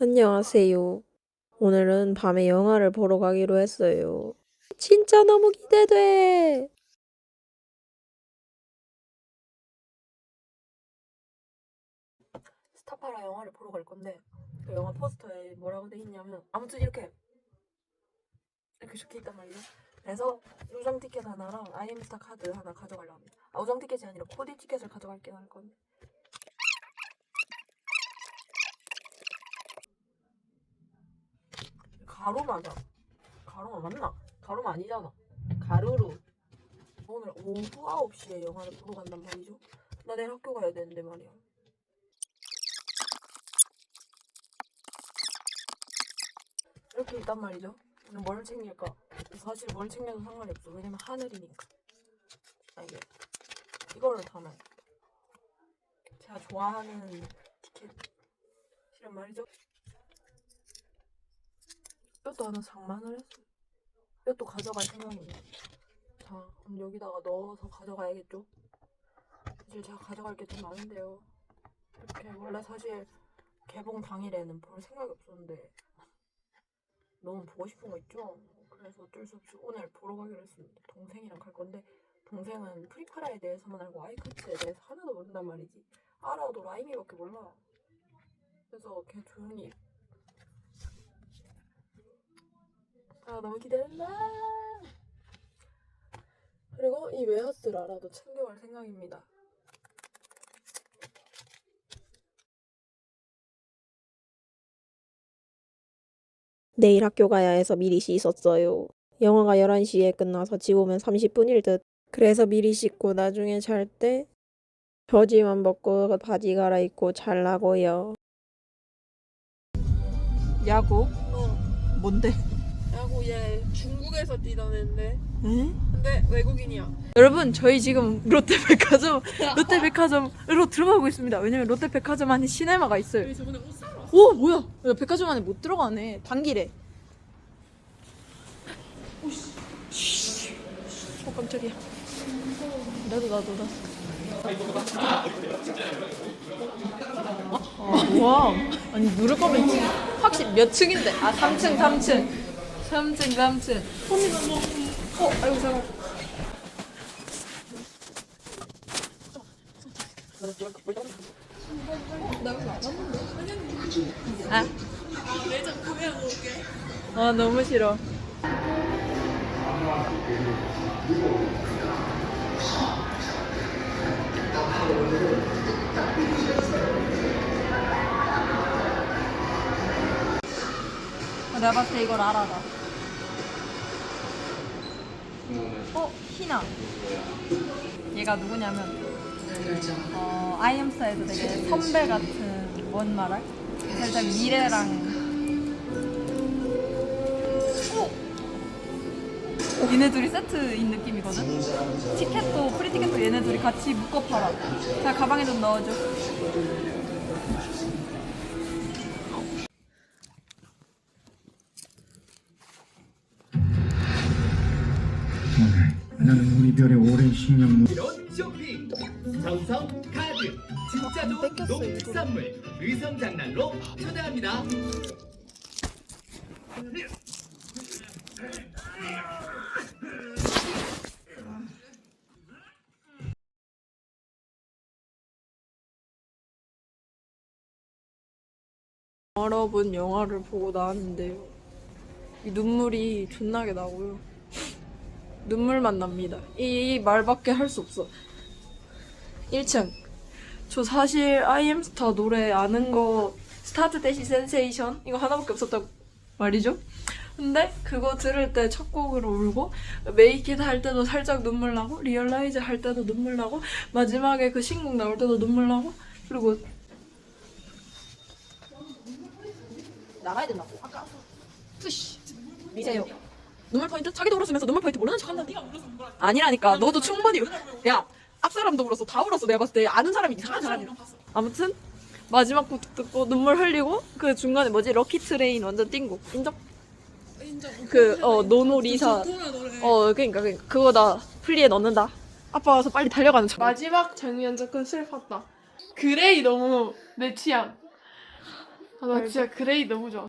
안녕하세요. 오늘은 밤에 영화를 보러 가기로 했어요. 진짜 너무 기대돼. 스타파라 영화를 보러 갈 건데 그 영화 포스터에 뭐라고 돼 있냐면 아무튼 이렇게 이렇게 적혀 있단 말이에요. 그래서 우정 티켓 하나랑 아이엠스타 카드 하나 가져가려고 합니다. 아 우정 티켓이 아니라 코디 티켓을 가져갈게 할 건데. 가로 맞아. 가로가 맞나? 가로가 아니잖아. 가루로. 오늘 오후 9시에 영화를 보러 간단 말이죠. 나 내일 학교 가야 되는데 말이야. 이렇게 있단 말이죠. 오늘 뭘 챙길까? 사실 뭘 챙겨도 상관이 없어. 왜냐면 하늘이니까. 아 이게 이거를 담아요. 제가 좋아하는 티켓이란 말이죠. 이것도 하나 장만을 했어요. 이것도 가져갈 생각입니다. 자, 그럼 여기다가 넣어서 가져가야겠죠? 사실 제가 가져갈 게 좀 많은데요. 이렇게 원래 사실 개봉 당일에는 볼 생각이 없었는데 너무 보고 싶은 거 있죠? 그래서 어쩔 수 없이 오늘 보러 가기로 했습니다. 동생이랑 갈 건데 동생은 프리파라에 대해서만 알고 아이크츠에 대해서 하나도 모른단 말이지. 알아도 라임이밖에 몰라. 그래서 걔 조용히 아 너무 기대된다. 그리고 이 웨하스 라라도 챙겨갈 생각입니다. 내일 학교 가야 해서 미리 씻었어요. 영화가 11시에 끝나서 집 오면 30분일 듯. 그래서 미리 씻고 나중에 잘 때 저지만 벗고 바지 갈아입고 잘라고요. 야구? 어, 뭔데? 얘 중국에서 뛰던 애인데 응? 근데 외국인이야. 여러분 저희 지금 롯데백화점 롯데백화점으로 들어가고 있습니다. 왜냐면 롯데백화점 안에 시네마가 있어요. 저번에 옷 사러 왔어. 오 뭐야? 야, 백화점 안에 못 들어가네. 단길에. 오씨. 어 깜짝이야. 나도 나도 나. 아, 와. 아니 누를 거면 지- 확실히 몇 층인데? 아 3층 3층. 3층 3층. 손이 너무. 어 아이고 잠깐. 아. 아 너무 싫어. 내가 봤을 때 이걸 알아 나. 어 희나. 얘가 누구냐면 어 아이엠스타에도 되게 선배 같은 뭔 말할? 살짝 미래랑 어? 얘네 둘이 세트인 느낌이거든? 티켓도 프리티켓도 얘네 둘이 같이 묶어 팔아 자 가방에 좀 넣어줘 나는 우리 별의 오랜 식량 이런 쇼핑 정성 카드 진짜 좋은 농특산물 의성 장난로 초대합니다 여러분 영화를 보고 나왔는데요. 이 눈물이 존나게 나고요. 눈물만 납니다. 이, 이 말밖에 할 수 없어. 1층. 저 사실 아이엠스타 노래 아는 거 스타트 대시 센세이션 이거 하나밖에 없었단 말이죠. 근데 그거 들을 때 첫 곡으로 울고 메이킷 할 때도 살짝 눈물 나고 리얼라이즈 할 때도 눈물 나고 마지막에 그 신곡 나올 때도 눈물 나고 그리고 나가야 된다고 아까 푸시 미세요 눈물 포인트? 자기도 울었으면서 눈물 포인트 모르는 척한다. 네가 울었어 아니라니까. 너도 충분히 울- 야 앞 사람도 울었어. 다 울었어. 내가 봤을 때 아는 사람이 이상한 사람이야. 아무튼 마지막 곡 듣고 눈물 흘리고 그 중간에 뭐지? 럭키 트레인 완전 띵곡. 인정? 그 어 노노 리사. 어 그니까 그니까. 그거 나 플리에 넣는다. 아빠 와서 빨리 달려가는 척. 마지막 장면 조금 슬펐다. 그레이 너무 내 취향. 아, 나 진짜 그레이 너무 좋아.